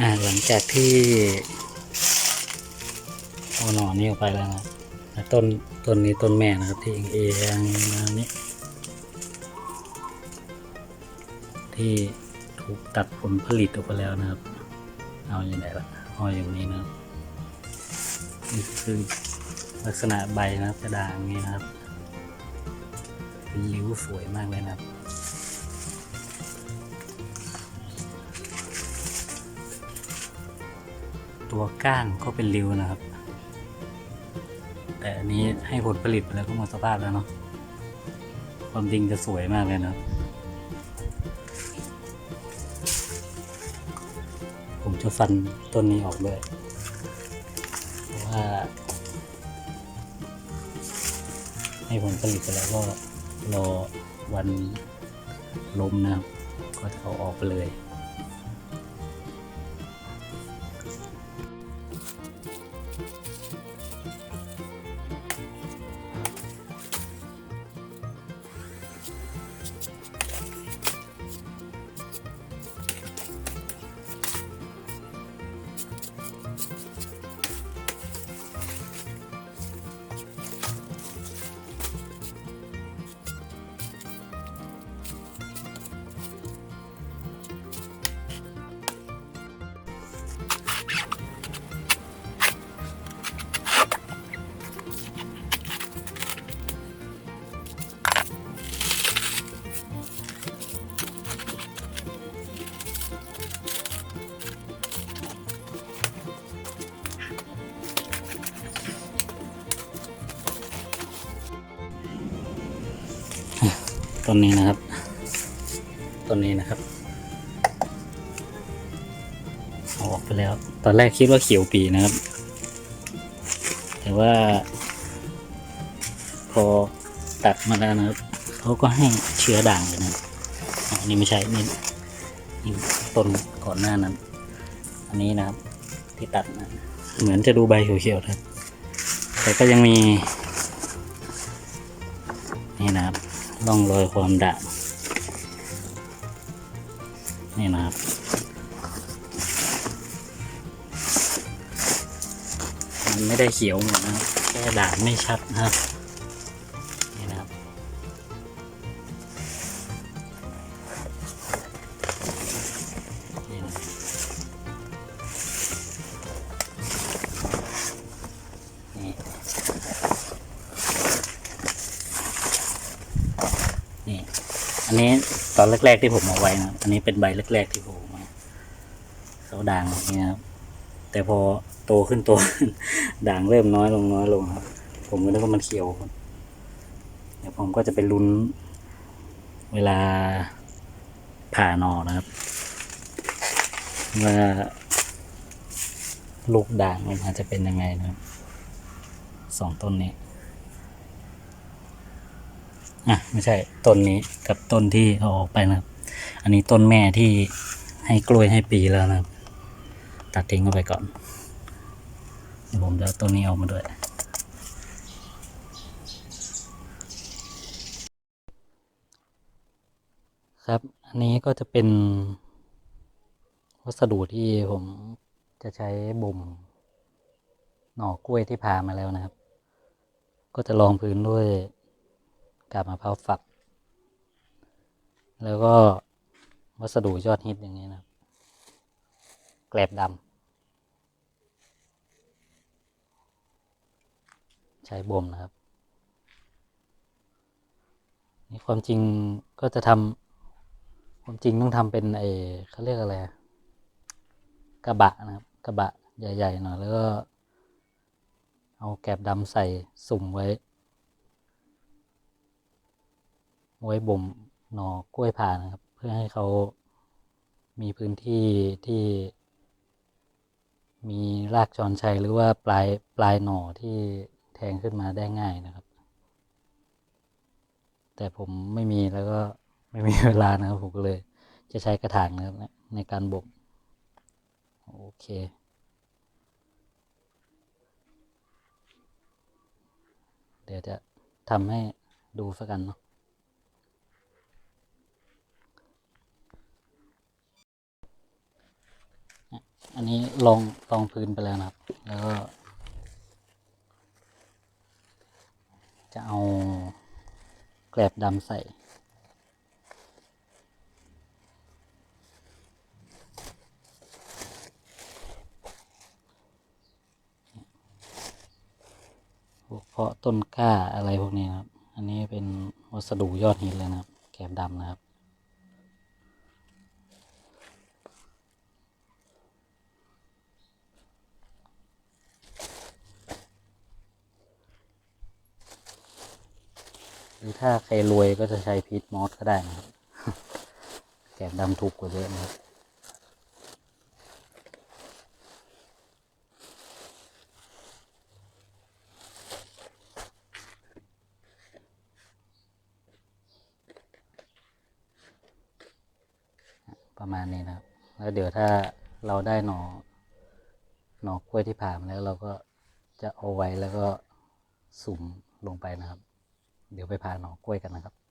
อ่าหลังจากที่เอาหน่อนี้ออกไปแล้วนะต้นต้นนี้ต้นแม่นะครับที่เอียงมานี้ที่ถูกตัดผลผลิตออกไปแล้วนะครับ เอาอย่างไรล่ะห้อยอย่างนี้นะครับนี่คือลักษณะใบนะครับกระด่างนี้นะครับริ้วสวยมากเลยนะครับ ตัวก้านก็เป็นริ้วนะครับ แต่อันนี้ให้ผลผลิตไปแล้วก็หมดสภาพแล้วเนาะความจริงจะสวยมากเลยนะผมจะฟันต้นนี้ออกด้วยเพราะว่า ให้ผลผลิตไปแล้วก็รอวันล้มนะครับก็จะเอาออกไปเลย ต้นนี้นะครับต้นนี้นะครับออกไปแล้ว ตอนแรกคิดว่าเขียวปีนะครับ แต่ว่า พอตัดมาแล้วนะครับเขาก็ให้เชื้อด่างเลยนะอันนี้ไม่ใช่นี่นี่ต้นก่อนหน้านั้น อันนี้นะครับ ที่ตัดมาเหมือนจะดูใบเขียวๆนะครับแต่ก็ยังมีนี่นะครับ ร่องรอยความด่างนี่นะครับ มันไม่ได้เขียวหมดนะแค่ด่างไม่ชัดนะครับ นนี้ตอนแรกๆที่ผมเอาไว้นะอันนี้เป็นใบแรกๆที่ผมเอามาเขาด่างอย่างนี้นะครับ แต่พอโตขึ้นโตขึ้นด่างเริ่มน้อยลงน้อยลงครับ ผมก็นึกว่ามันเขียวเดี๋ยวผมก็จะไปลุ้น เวลาผ่านอนะครับว่าลูกด่างมันจะเป็นยังไงนะครับสองต้นนี้ อะไม่ใช่ต้นนี้กับต้นที่เอาออกไปนะครับ อันนี้ต้นแม่ที่ให้กล้วยให้ปีแล้วนะครับ ตัดทิ้งเอาไปก่อนเดี๋ยวผมจะต้นนี้ออกมาด้วยครับ อันนี้ก็จะเป็น วัสดุที่ผมจะใช้บ่มหน่อกล้วยที่ผ่ามาแล้วนะครับ ก็จะรองพื้นด้วย กาบมะพร้าวฝัก แล้วก็วัสดุยอดฮิตอย่างนี้นะแกลบดำใช้บ่มนะครับนี่ความจริงก็จะทำความจริงต้องทำเป็นไอเขาเรียกอะไรกระบะนะครับกระบะใหญ่ ๆ หน่อยแล้วก็ เอาแกลบดำใส่สุ่มไว้ ไว้บ่มหน่อกล้วยผ่านครับ เพื่อให้เขามีพื้นที่ที่ มีรากจรชัยหรือว่าปลายปลายหน่อที่แทงขึ้นมาได้ง่ายนะครับ แต่ผมไม่มีแล้วก็ไม่มีเวลานะครับผมก็เลย จะใช้กระถางนะครับในการบ่มโอเคเดี๋ยวจะทำให้ดูสักกันเนาะ อันนี้ลองลองพื้นไปแล้วนะครับ แล้วก็ จะเอาแกลบดำใส่พวกเพาะต้นกล้าอะไรพวกนี้นะครับ อันนี้เป็นวัสดุยอดฮิตเลยนะครับ แกลบดำนะครับ รือถ้าใครรวยก็จะใช้พีทมอสก็ได้นะครับแกบดำถูกกว่าเยอะนะครับประมาณนี้นะครับ แล้วเดี๋ยวถ้าเราได้หนอหน่อกล้วยที่ผ่ามาแล้วเราก็จะเอาไว้แล้วก็สุ่มลงไปนะครับ เดี๋ยวไปพาหน่อกล้วยกันนะครับ